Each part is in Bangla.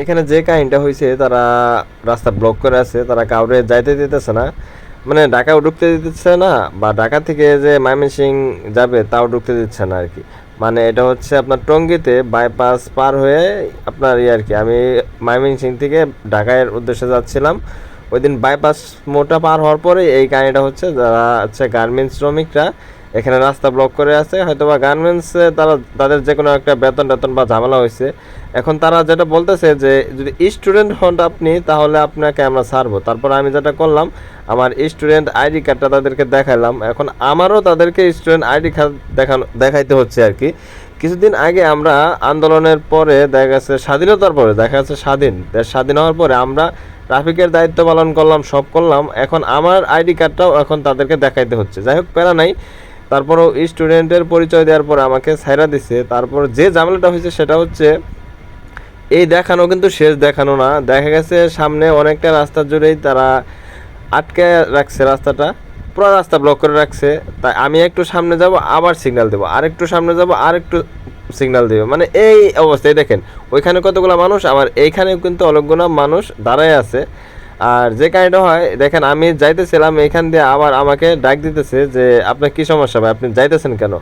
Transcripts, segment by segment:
এখানে যে কাহিনটা হয়েছে তারা রাস্তা ব্লক করে আছে, তারা কাউরে যাইতে দিতেছে না। মানে ঢাকাও ঢুকতে দিতেছে না, বা ঢাকা থেকে যে ময়মনসিং যাবে, তাও ঢুকতে দিচ্ছে না আর কি মানে এটা হচ্ছে আপনার টঙ্গিতে বাইপাস পার হয়ে আপনার ইয়ে আর কি আমি ময়মনসিং থেকে ঢাকার উদ্দেশ্যে যাচ্ছিলাম। ওই দিন বাইপাস মোটা পার হওয়ার পরে এই কাহিনিটা হচ্ছে, যারা হচ্ছে গার্মেন্টস শ্রমিকরা এখানে রাস্তা ব্লক করে আছে হয়তো বা গার্মেন্টসে তারা, তাদের যে কোনো একটা বেতন টেতন বা ঝামেলা হয়েছে। এখন তারা যেটা বলতেছে যে, যদি স্টুডেন্ট হন আপনি, তাহলে আপনাকে আমরা ছাড়বো। তারপর আমি যেটা করলাম, আমার স্টুডেন্ট আইডি কার্ডটা তাদেরকে দেখালাম। এখন আমারও তাদেরকে স্টুডেন্ট আইডি কার্ড দেখানো, দেখাইতে হচ্ছে আর কি। কিছুদিন আগে আমরা আন্দোলনের পরে দেখা গেছে স্বাধীনতার পরে, দেখা যাচ্ছে স্বাধীন। স্বাধীন হওয়ার পরে আমরা ট্রাফিকের দায়িত্ব পালন করলাম, সব করলাম। এখন আমার আইডি কার্ডটাও এখন তাদেরকে দেখাইতে হচ্ছে। যাই হোক, প্যারা নাই। তারপরও স্টুডেন্টের পরিচয় দেওয়ার পরে আমাকে ছাইরা দিছে। তারপর যে ঝামেলাটা হয়েছে সেটা হচ্ছে, এই দেখানো কিন্তু শেষ দেখানো না। দেখা গেছে সামনে অনেকটা রাস্তা জুড়েই তারা আটকে রাখছে রাস্তাটা, পুরো রাস্তা ব্লক করে রাখছে। তাই আমি একটু সামনে যাব, আবার সিগন্যাল দেবো। আর একটু সামনে যাব আর একটু সিগন্যাল দেবে। মানে এই অবস্থায় দেখেন, ওইখানে কতগুলো মানুষ আমার এইখানেও কিন্তু অনেকগুলো মানুষ দাঁড়ায় আছে। আর যে কাহিনীটা হয়, দেখেন আমি যাইতেছিলাম, এখান দিয়ে আবার আমাকে ডাক দিতেছে যে, আপনার কি সমস্যা ভাই? আপনি যাইতেছেন কেন?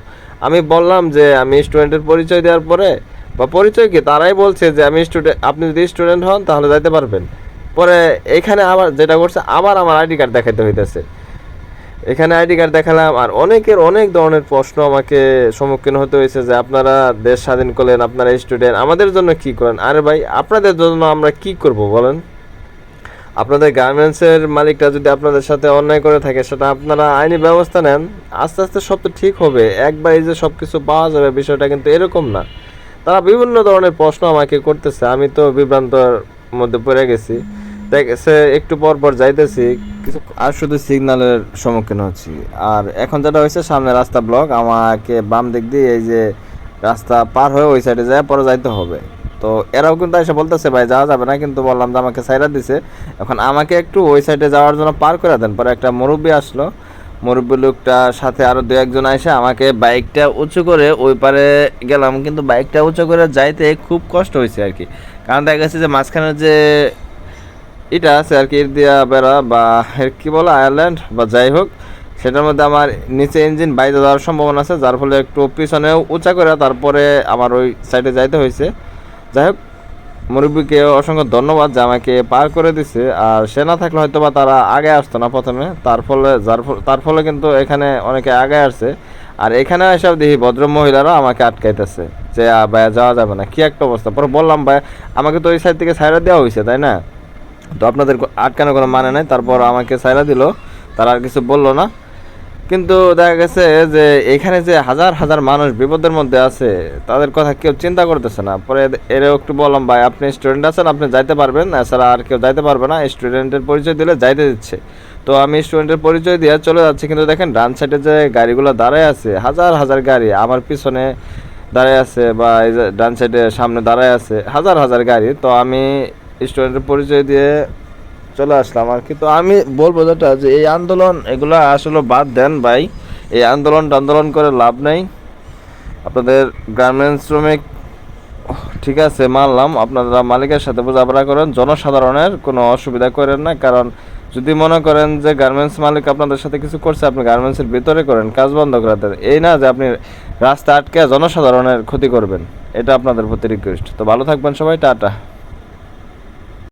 আমি বললাম যে, আমি স্টুডেন্টের পরিচয় দেওয়ার পরে, বা পরিচয় কি? তারাই বলছে যে, আমি স্টুডেন্ট আপনি যদি স্টুডেন্ট হন, তাহলে যাইতে পারবেন। পরে এখানে আবার যেটা করছে, আবার আমার আইডি কার্ড দেখাইতে হইতেছে। এখানে আইডি কার্ড দেখালাম, আর অনেকের অনেক ধরনের প্রশ্ন আমাকে সম্মুখীন হতে হয়েছে যে, আপনারা দেশ স্বাধীন করলেন, আপনারা স্টুডেন্ট আমাদের জন্য কি করেন? আরে ভাই, আপনাদের জন্য আমরা কি করব বলেন? আপনাদের গার্মেন্টসের মালিকরা যদি আপনাদের সাথে অন্যায় করে থাকে, সেটা আপনারা আইনি ব্যবস্থা নেন। আস্তে আস্তে সব তো ঠিক হবে। একবার এই যে সব কিছু পাওয়া যাবে, বিষয়টা কিন্তু এরকম না। তারা বিভিন্ন ধরনের প্রশ্ন আমাকে করতেছে। আমি তো বিভ্রান্তর মধ্যে পড়ে গেছি। দেখছে একটু পর পর যাইতেছি। কিছু আর শুধু সিগন্যালের সম্মুখীন হচ্ছি। আর এখন যেটা হয়েছে, সামনে রাস্তা ব্লক আমাকে বাম দিক দিয়ে এই যে রাস্তা পার হয়ে ওই সাইডে যায়, পরে যাইতে হবে। তো এরাও কিন্তু এসে বলতেছে, ভাই, যাওয়া যাবে না। কিন্তু বললাম যে, আমাকে সাইরা দিছে। এখন আমাকে একটু ওই সাইডে যাওয়ার জন্য পার করে দেন। পরে একটা মুরব্বী আসলো। মুরব্বী লোকটার সাথে আরও দু একজন এসে আমাকে বাইকটা উঁচু করে ওই পারে গেলাম। কিন্তু বাইকটা উঁচু করে যাইতে খুব কষ্ট হয়েছে আর কি। কারণ দেখা গেছে যে মাঝখানে যে এটা আছে আর কি দিয়া বেড়া বা কি বলে, আয়ারল্যান্ড বা যাই হোক, সেটার মধ্যে আমার নিচে ইঞ্জিন বাইরে যাওয়ার সম্ভাবনা আছে। যার ফলে একটু পিছনেও উঁচা করে তারপরে আমার ওই সাইডে যাইতে হয়েছে যাই হোক, মুরব্বীকে অসংখ্য ধন্যবাদ যে আমাকে পার করে দিছে। আর সে না থাকলে হয়তো বা তারা আগে আসতো না প্রথমে। তার ফলে, যার তার ফলে কিন্তু এখানে অনেকে আগে আসছে। আর এখানে এসব দেখি ভদ্র মহিলারা আমাকে আটকাইতেছে যে ভাইয়া, যাওয়া যাবে না। কি একটা অবস্থা। পরে বললাম ভাই আমাকে তো ওই সাইড থেকে সাইডা দেওয়া হয়েছে তাই না? তো আপনাদের আটকানোর কোনো মানে নাই। তারপর আমাকে সাইরা দিল। তারা আর কিছু বলল না। কিন্তু দেখা গেছে যে এখানে যে হাজার হাজার মানুষ বিপদের মধ্যে আছে, তাদের কথা কেউ চিন্তা করতেছে না। পরে এরাও একটু বললাম, ভাই, আপনি স্টুডেন্ট আছেন, আপনি যাইতে পারবেন। এছাড়া আর কেউ যাইতে পারবে না। স্টুডেন্টের পরিচয় দিলে যাইতে দিচ্ছে। তো আমি স্টুডেন্টের পরিচয় দিয়ে চলে যাচ্ছি। কিন্তু দেখেন, ডান সাইডে যে গাড়িগুলো দাঁড়ায় আছে, হাজার হাজার গাড়ি আমার পিছনে দাঁড়ায় আছে বা ডান সাইডে সামনে দাঁড়ায় আছে, হাজার হাজার গাড়ি। তো আমি স্টুডেন্টের পরিচয় দিয়ে চলে আসলাম আর কি। তো আমি বলব যেটা যে এই আন্দোলন, এগুলো আসলে বাদ দেন ভাই। এই আন্দোলন আন্দোলন করে লাভ নেই। আপনাদের গার্মেন্টস শ্রমিক, ঠিক আছে, মানলাম। আপনারা মালিকের সাথে বোঝাপড়া করেন। জনসাধারণের কোনো অসুবিধা করেন না। কারণ যদি মনে করেন যে গার্মেন্টস মালিক আপনাদের সাথে কিছু করছে, আপনি গার্মেন্টসের ভিতরে করেন, কাজ বন্ধ করে দেন। এই না যে আপনি রাস্তা আটকে জনসাধারণের ক্ষতি করবেন। এটা আপনাদের প্রতি রিকোয়েস্ট তো ভালো থাকবেন সবাই, টাটা।